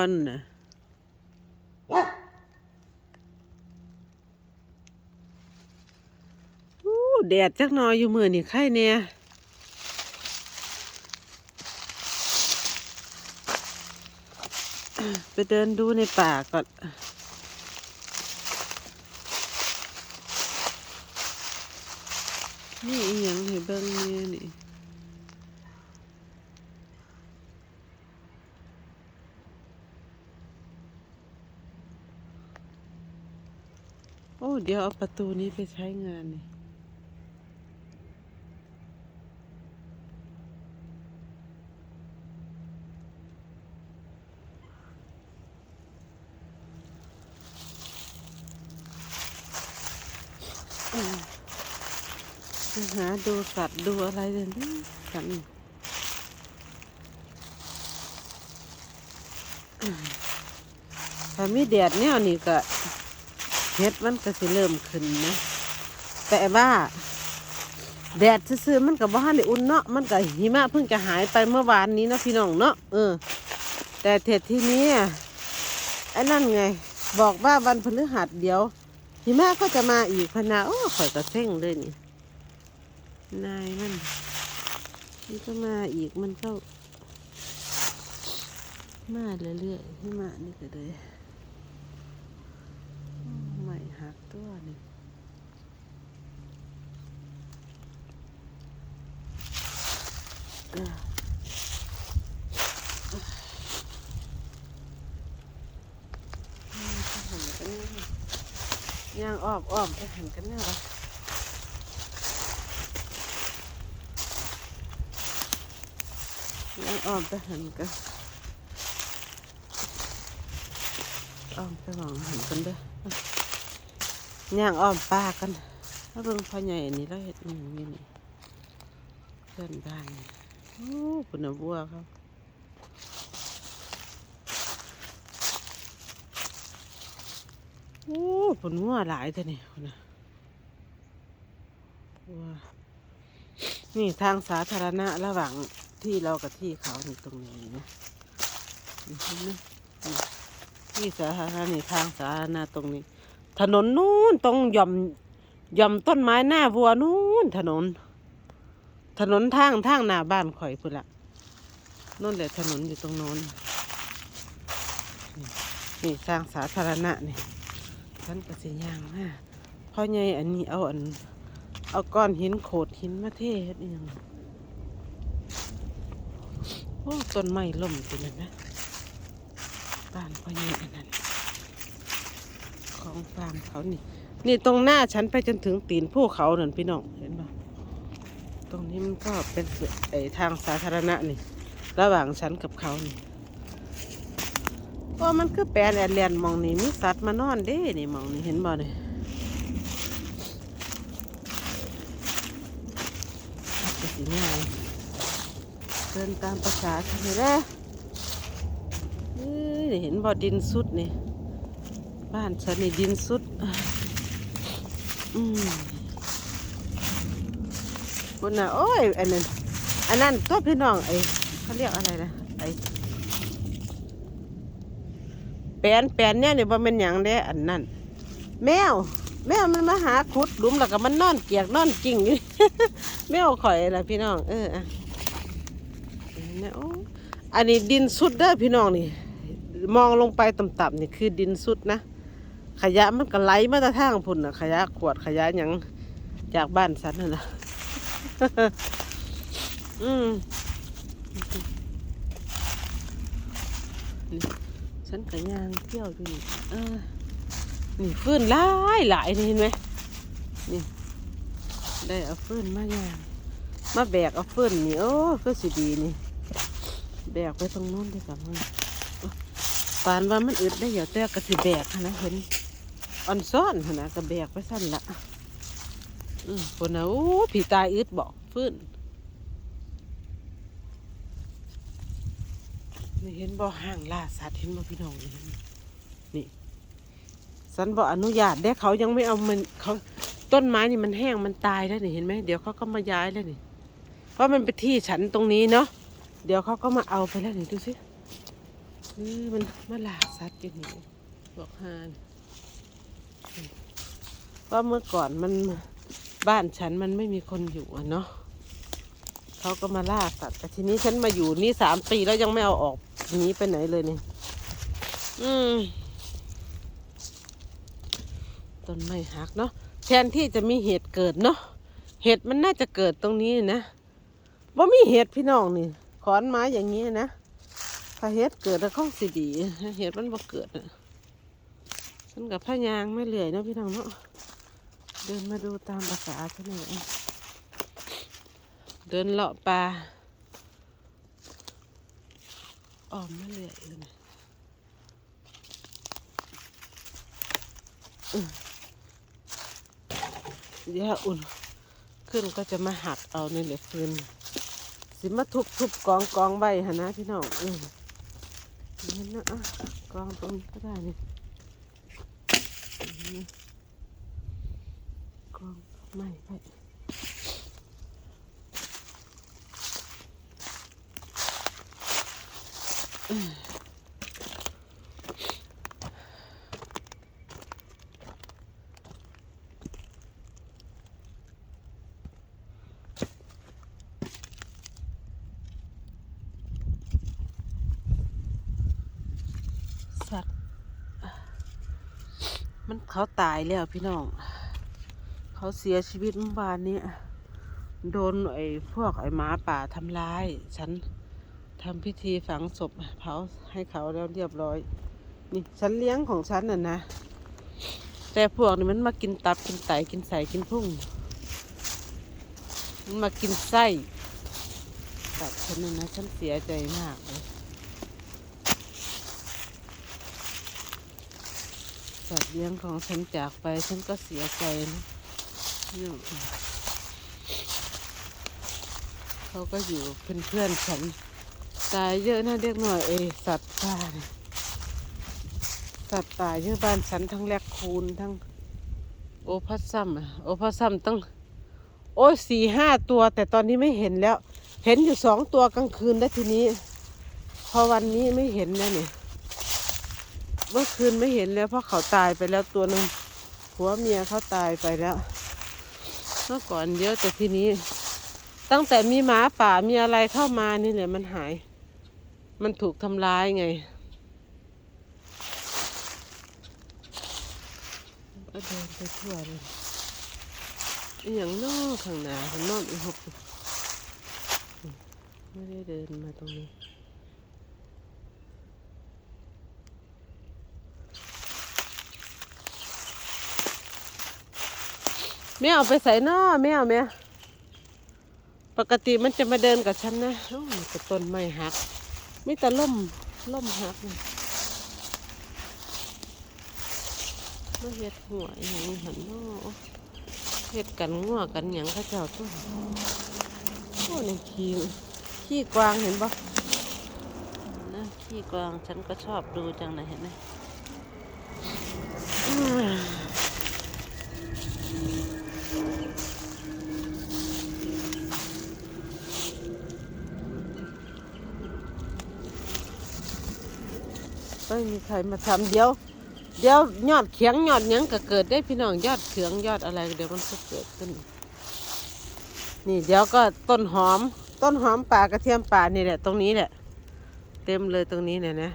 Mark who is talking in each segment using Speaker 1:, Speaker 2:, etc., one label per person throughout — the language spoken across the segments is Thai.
Speaker 1: นั่นน่ะอู้แดดจักหน่อยอยู่มือนี่ไข่เนี่ยไปเดินดูในป่าก่อนนี่อีหยังให้เบิ่งเนี่ยนี่ เดี๋ยวเอาประตูนี้ไปใช้งานนี่หาดูสัตว์ดูอะไรเดี๋ยวนี้กันถ้ามีแดดเนี่ยนี่ก็ เฮ็ดมันก็สิเริ่มขึ้นนะแต่ว่า แดดซื่อมันก็บ่ทันอุ่นเนาะมันก็หิมะเพิ่งจะหายไปเมื่อวานนี้นะพี่น้องเนาะเออ แต่เทศที่นี้ไอ้นั่นไง บอกว่าวันพฤหัสเดี๋ยว หิมะก็จะมาอีกพนาโอ้ข่อยก็เซ็งเลยนี่นายมันมันก็มาอีกมันก็มาเรื่อยๆหิมะนี่ก็เลยอืมไม่หักตัวนี่เอออืมจะหันกันแน่ ย่างอ้อมอ้อมจะหันกันแน่วะย่างอ้อมไปหันกันอ้อมไปหวังหันกันเด้อย่างอ้อมปากันถ้าเบิ่งพ่อใหญ่อันนี้เราเห็ดอหย่งนี้นี่เพื่อนบ้านโอ้คุณบัวเขา โอ้ผลงัวหลายแต่นี่นะบัวนี่ทางสาธารณะระหว่างที่เรากับที่เขานี่ตรงนี้นะที่สาธารณะนี่ทางสาธารณะตรงนี้ ถนนนู้นตรงหย่อมหย่อมต้นไม้หน้าวัวนู้นถนน ถนนทางทางหน้าบ้านข่อยพุ่นละนั่นแหละถนนอยู่ตรงโน้นนี่นี่ทางสาธารณะนี่ ฉันก็สิย่างนะพ่อใหญ่อันนี้เอาอัน เอาก้อนหินโขดหินมาเทเฮ็ดอหยังโอ้ต้นไม้ล่มตัวนั้นนะบ้านพ่อใหญ่อันนั้น ของฟาร์มเขานี่ นี่ตรงหน้าฉันไปจนถึงตีนภูเขานั่นพี่น้องเห็นปะตรงนี้มันก็เป็นไอทางสาธารณะนี่ ระหว่างฉันกับเขานี่ โอ้มันคือแปลนแอนเลียนมองนี่มีสัตว์มานอนเด้นี่มองนี่เห็นบ่เนี่ยสิง่ายเดินตามภาษาทำไมล่ะเอ้ยนี่เห็นบ่อดินสุดนี่ บ้านฉันนี่ดินสุด อืมคุณน่ะโอ้ยอันนั้นอันนั้นตัวพี่น้องไอ้เขาเรียกอะไรนะไอ้ แปนแปนเนี่ยนี่ว่าเป็นอย่างเด้อันนั้นแมว แมวมันมาหาขุดหลุมแล้วก็มันนอนเกียกนอนกิ่งอยู่ แมวข่อยล่ะพี่น้อง เอออันนี้อันนี้ดินสุดเด้อพี่น้องนี่ มองลงไปต่ำๆนี่คือดินสุดนะ ขยะมันก็ไหลมาตะทางพุ่นนะขยะขวดขยะหยังจากบ้านฉันนั่นนะอืม ฉันก็ย่างเที่ยวอยู่นี่เออนี่ฟื้นหลายหลายเห็นไหมนี่ได้เอาฟื้นมาย่างมาแบกเอาเฟื่นนี่โอ้ก็สิดีนี่ แบกไปตรงนู้นดีกว่ามึงปานว่ามันอึดได้เดี๋ยวแต่ก็สิแบกนะเห็นอ่อนซ้อนนะก็แบกไปสั้นละอืมคนนะโอ้ผีตายอึดบอกฟื้น นี่เห็นบ่ห่างล่าสัตว์เห็นบ่พี่น้องนี่นี่สันบอกอนุญาตได้เขายังไม่เอามันเขาต้นไม้นี่มันแห้งมันตายแล้วนี่เห็นไหมเดี๋ยวเขาก็มาย้ายแล้วนี่ เพราะมันเป็นที่ฉันตรงนี้เนาะเดี๋ยวเขาก็มาเอาไปแล้วนี่ดูสินี่มันมาหลาสัตว์อยู่นี่บอกฮานว่าเมื่อก่อนมันบ้านฉันมันไม่มีคนอยู่อะเนาะเขาก็มาล่าสัตว์แต่ทีนี้ฉันมาอยู่นี่สามปีแล้วยังไม่เอาออก หนีไปไหนเลยนี่ อืมต้นไม้หักเนาะแทนที่จะมีเหตุเกิดเนาะเหตุมันน่าจะเกิดตรงนี้นะว่ามีเหตุพี่น้องนี่ขอนไม้อย่างนี้นะถ้าเหตุเกิดแล้วข้องสิดีเหตุมันบ่เกิดอะฉันกับพะยางไม่เหลื่อยเนาะพี่น้องเนาะเดินมาดูตามภาษาฉันหน่อยเดินเลาะป่า ออมไม่เหลื่อยเลยนะเดี๋ยวอุ่น ขึ้นก็จะมาหักเอาในเหล็กฟืนสิมาทุบทุบกองกองใบหนนะพี่น้องอืมนี่นะอะกองตรงนี้ก็ได้นี่กองไม่ไปอืม สัตว์มันเขาตายแล้วพี่น้อง เขาเสียชีวิตเมื่อวานนี้ โดนไอ้พวกไอ้หมาป่าทำร้าย ฉัน ทำพิธีฝังศพเผาให้เขาแล้วเรียบร้อย นี่ฉันเลี้ยงของฉันน่ะนะ แต่พวกนี้มันมากินตับกินไตกินใส่กินพุ่ง มันมากินไส้ตับฉันน่ะนะฉันเสียใจมากเลยสัตว์เลี้ยงของฉันจากไปฉันก็เสียใจนะเนี่เขาก็อยู่เป็นเพื่อนฉัน ตายเยอะนะเด็กหน่อยเอสัตว์ป่าเนี่ยสัตว์ป่าเยอะบ้านฉันทั้งแลกคูนทั้ง โอพัสซัมอะโอพัสซัมตั้งโอ้สี่ห้าตัว แต่ตอนนี้ไม่เห็นแล้ว เห็นอยู่สองตัวกลางคืนแล้วทีนี้ พอวันนี้ไม่เห็นแล้วเนี่ยเมื่อคืนไม่เห็นแล้วเพราะเขาตายไปแล้วตัวหนึ่งผัวเมียเขาตายไปแล้ว เมื่อก่อนเยอะแต่ทีนี้ ตั้งแต่มีหมาป่ามีอะไรเข้ามานี่แหละมันหาย มันถูกทำร้ายไงก็เดินไปทั่วเลยอย่างนอกข้างหน้าข้างนอกอีกหกไม่ได้เดินมาตรงนี้แมวไปใส่นอแมวแม่ปกติมันจะมาเดินกับฉันนะโอ้ยต้นไม้หัก มีแต่ล่มล่มหักนี่มาเฮ็ดหัวอหย่างหันนอเฮ็ดกันงัวกันหยังข้าเจ้าตัวโอ้นี่ขี้ขี้กวางเห็นปะนะขี้กวางฉันก็ชอบดูจังเลยเห็นไหม ไม่มีใครมาทำเดี๋ยว เดี๋ยวยอดเขียงยอดยังก็เกิดได้พี่น้องยอดเขียงยอดอะไรเดี๋ยวมันก็เกิดขึ้น นี่เดี๋ยวก็ต้นหอม ต้นหอมป่ากระเทียมป่านี่แหละ ตรงนี้แหละ เต็มเลยตรงนี้เนี่ยนะ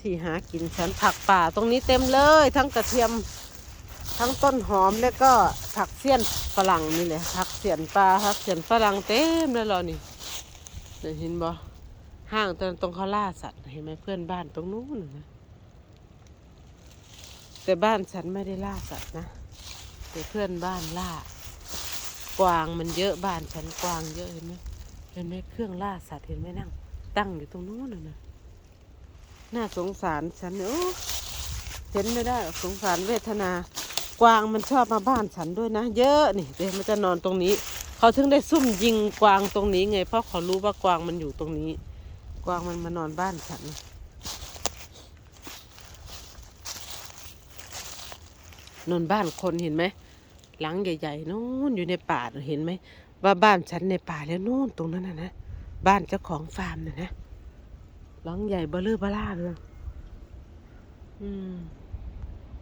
Speaker 1: ที่หากินฉันผักป่าตรงนี้เต็มเลย ทั้งกระเทียมทั้งต้นหอมแล้วก็ผักเสี้ยนฝรั่งนี่แหละผักเสี้ยนปลาผักเสี้ยนฝรั่งเต็มเลยเหรอนี่เนี่เห็นบ่ ห้างตรงตรงเขาล่าสัตว์เห็นไหมเพื่อนบ้านตรงนู้นนะแต่บ้านฉันไม่ได้ล่าสัตว์นะแต่เพื่อนบ้านล่ากวางมันเยอะบ้านฉันกวางเยอะเห็นไหมเห็นไหมเครื่องล่าสัตว์เห็นไหมนั่ง ตั้งอยู่ตรงนู้นนะนะน่าสงสารฉันเนี่ยโอ้เห็นไม่ได้สงสารเวทนากวางมันชอบมาบ้านฉันด้วยนะ เยอะนี่เดี๋ยวมันจะนอนตรงนี้ เขาถึงได้ซุ่มยิงกวางตรงนี้ไง เพราะเขารู้ว่ากวางมันอยู่ตรงนี้ กวางมันมานอนบ้านฉันนอนบ้านคนเห็นไหมหลังใหญ่ๆนู่นอยู่ในป่าเห็นไหมว่าบ้านฉันในป่าแล้วนู่นตรงนั้นนะนะบ้านเจ้าของฟาร์มนะนะหลังใหญ่เบลอเบล่าเลยอืม